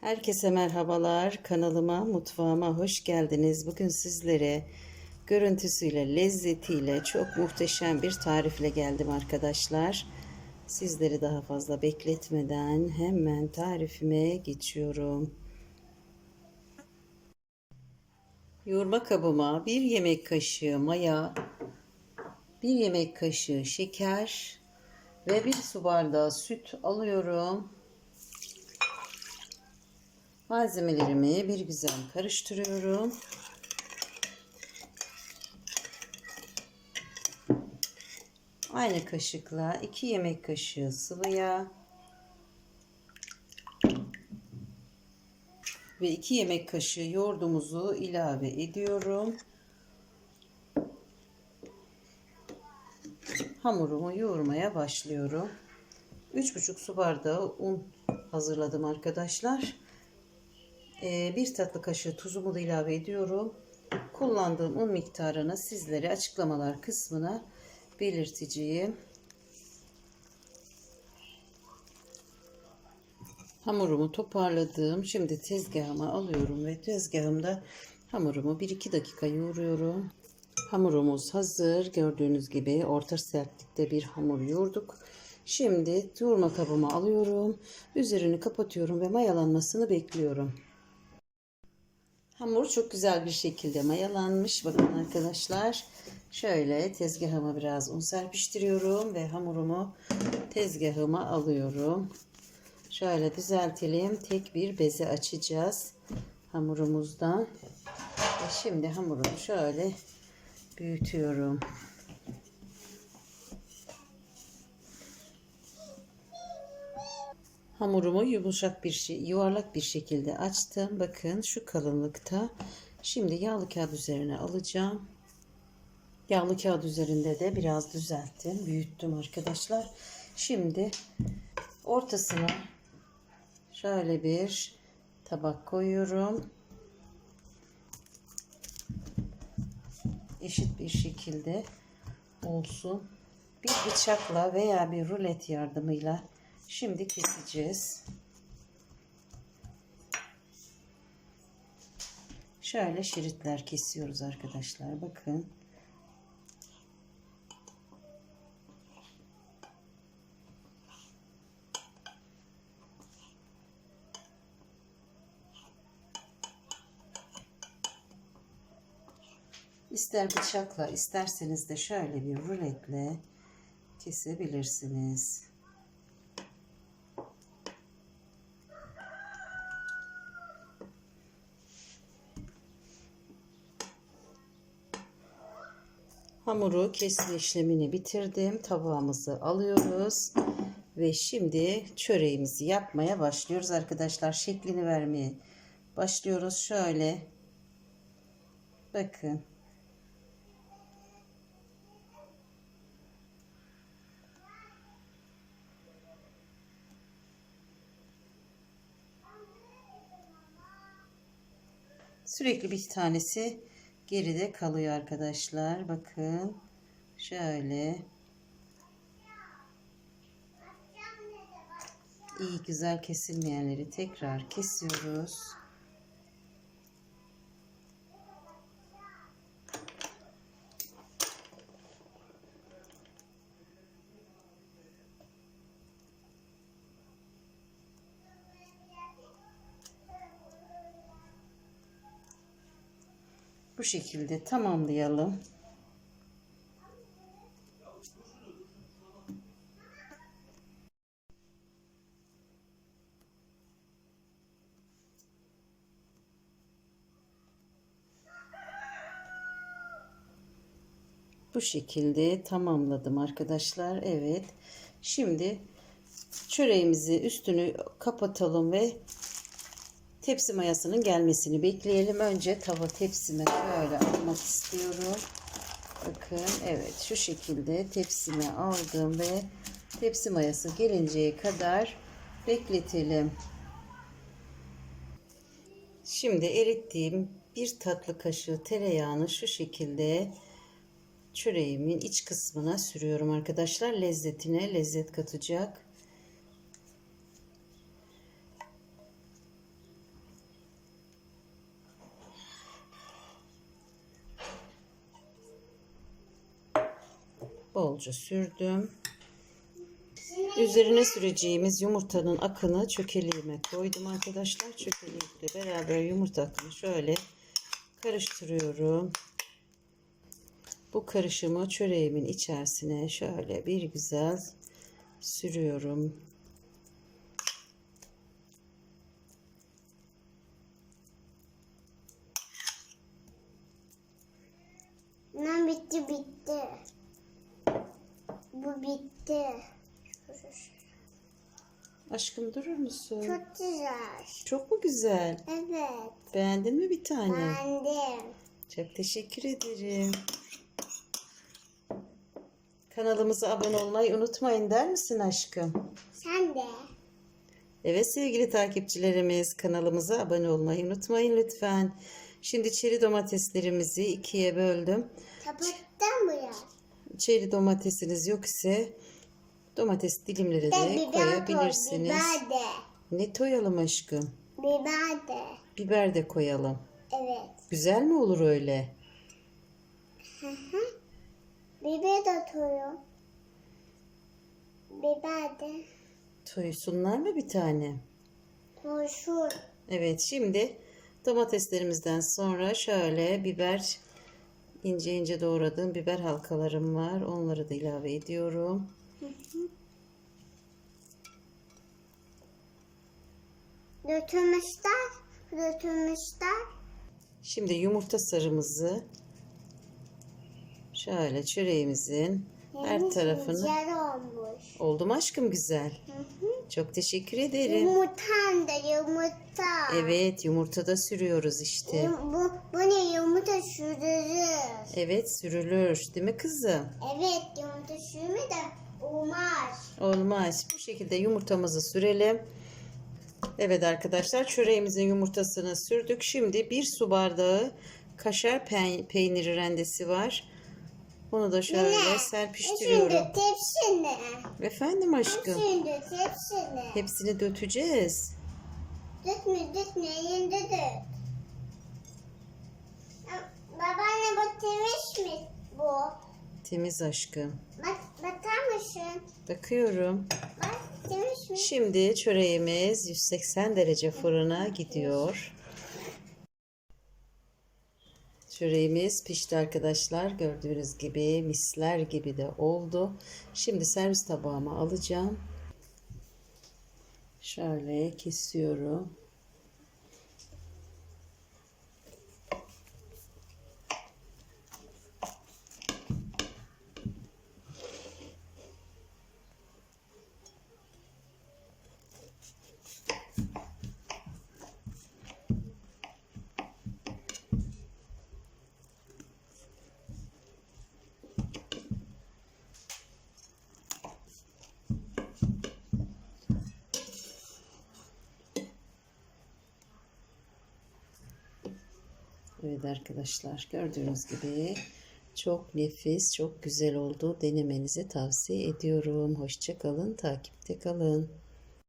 Herkese merhabalar. Kanalıma, mutfağıma hoş geldiniz. Bugün sizlere görüntüsüyle, lezzetiyle çok muhteşem bir tarifle geldim arkadaşlar. Sizleri daha fazla bekletmeden hemen tarifime geçiyorum. Yoğurma kabıma bir yemek kaşığı maya, bir yemek kaşığı şeker ve bir su bardağı süt alıyorum. Malzemelerimi bir güzel karıştırıyorum. Aynı kaşıkla 2 yemek kaşığı sıvı yağ ve 2 yemek kaşığı yoğurdumuzu ilave ediyorum. Hamurumu yoğurmaya başlıyorum. 3,5 su bardağı un hazırladım arkadaşlar. Ee, bir tatlı kaşığı tuzumu da ilave ediyorum. Kullandığım un miktarını sizlere açıklamalar kısmına belirteceğim. Hamurumu toparladım. Şimdi tezgahıma alıyorum ve tezgahımda hamurumu 1-2 dakika yoğuruyorum. Hamurumuz hazır. Gördüğünüz gibi orta sertlikte bir hamur yoğurduk. Şimdi yoğurma kabıma alıyorum. Üzerini kapatıyorum ve mayalanmasını bekliyorum. Hamur çok güzel bir şekilde mayalanmış. Bakın arkadaşlar. Şöyle tezgahıma biraz un serpiştiriyorum ve hamurumu tezgahıma alıyorum. Şöyle düzeltelim. Tek bir beze açacağız hamurumuzdan. Şimdi hamurumu şöyle büyütüyorum. Hamurumu yumuşak bir şey, yuvarlak bir şekilde açtım. Bakın şu kalınlıkta. Şimdi yağlı kağıt üzerine alacağım. Yağlı kağıt üzerinde de biraz düzelttim, büyüttüm arkadaşlar. Şimdi ortasına şöyle bir tabak koyuyorum. Eşit bir şekilde olsun. Bir bıçakla veya bir rulet yardımıyla Şimdi keseceğiz. Şöyle şeritler kesiyoruz arkadaşlar. Bakın. İster bıçakla isterseniz de şöyle bir ruletle kesebilirsiniz. Hamuru kesme işlemini bitirdim. Tabağımızı alıyoruz. Ve şimdi çöreğimizi yapmaya başlıyoruz arkadaşlar. Şeklini vermeye başlıyoruz. Şöyle. Bakın. Sürekli bir tanesi geride kalıyor arkadaşlar. Bakın. Şöyle. İyi güzel kesilmeyenleri tekrar kesiyoruz. Bu şekilde tamamlayalım. Bu şekilde tamamladım arkadaşlar. Evet. Şimdi çöreğimizi üstünü kapatalım ve tepsi mayasının gelmesini bekleyelim. Önce tava tepsime şöyle almak istiyorum. Bakın evet şu şekilde tepsime aldım ve tepsi mayası gelinceye kadar bekletelim. Şimdi erittiğim bir tatlı kaşığı tereyağını şu şekilde çöreğimin iç kısmına sürüyorum arkadaşlar. Lezzetine lezzet katacak. Bolca sürdüm. Üzerine süreceğimiz yumurtanın akını çökeliğime koydum arkadaşlar. Çökelikle beraber yumurta akını şöyle karıştırıyorum. Bu karışımı çöreğimin içerisine şöyle bir güzel sürüyorum. Ne bitti bitti. Bu bitti. Aşkım durur musun? Çok güzel. Çok mu güzel? Evet. Beğendin mi bir tane? Beğendim. Çok teşekkür ederim. Kanalımıza abone olmayı unutmayın der misin aşkım? Sen de. Evet sevgili takipçilerimiz kanalımıza abone olmayı unutmayın lütfen. Şimdi çeri domateslerimizi ikiye böldüm. Kapattan bu ya. Çeri domatesiniz yok ise domates dilimleri De de koyabilirsiniz. Biber de. Ne koyalım aşkım? Biber de. Biber de koyalım. Evet. Güzel mi olur öyle? Biber de atıyor. Biber de. Toysunlar mı bir tane? Turşu. Evet şimdi domateslerimizden sonra şöyle biber ince ince doğradığım biber halkalarım var. Onları da ilave ediyorum. Götürmüşler. Götürmüşler. Şimdi yumurta sarımızı şöyle çöreğimizin her tarafını olmuş. oldu mu aşkım güzel. Hı hı. Çok teşekkür ederim. Yumurtan da yumurta. Evet yumurta da sürüyoruz işte. Yum- Bu, bu ne yumurta sürürüz. Evet sürülür değil mi kızım? Evet yumurta sürme de olmaz. Olmaz. Bu şekilde yumurtamızı sürelim. Evet arkadaşlar çöreğimizin yumurtasını sürdük. Şimdi bir su bardağı kaşar pe- peyniri rendesi var. Bunu da şöyle Şimdi serpiştiriyorum. tepsine. Efendim aşkım. Şimdi tepsine. Hepsini döteceğiz. Dökme dökme elinde. Ya, Babaanne bu temiz mi bu? Temiz aşkım. Bak bakar mısın? Bakıyorum. Bak temiz mi? Şimdi çöreğimiz 180 derece fırına gidiyor. Çöreğimiz pişti arkadaşlar. Gördüğünüz gibi misler gibi de oldu. Şimdi servis tabağıma alacağım. Şöyle kesiyorum. Evet arkadaşlar gördüğünüz gibi çok nefis, çok güzel oldu. Denemenizi tavsiye ediyorum. Hoşça kalın, takipte kalın.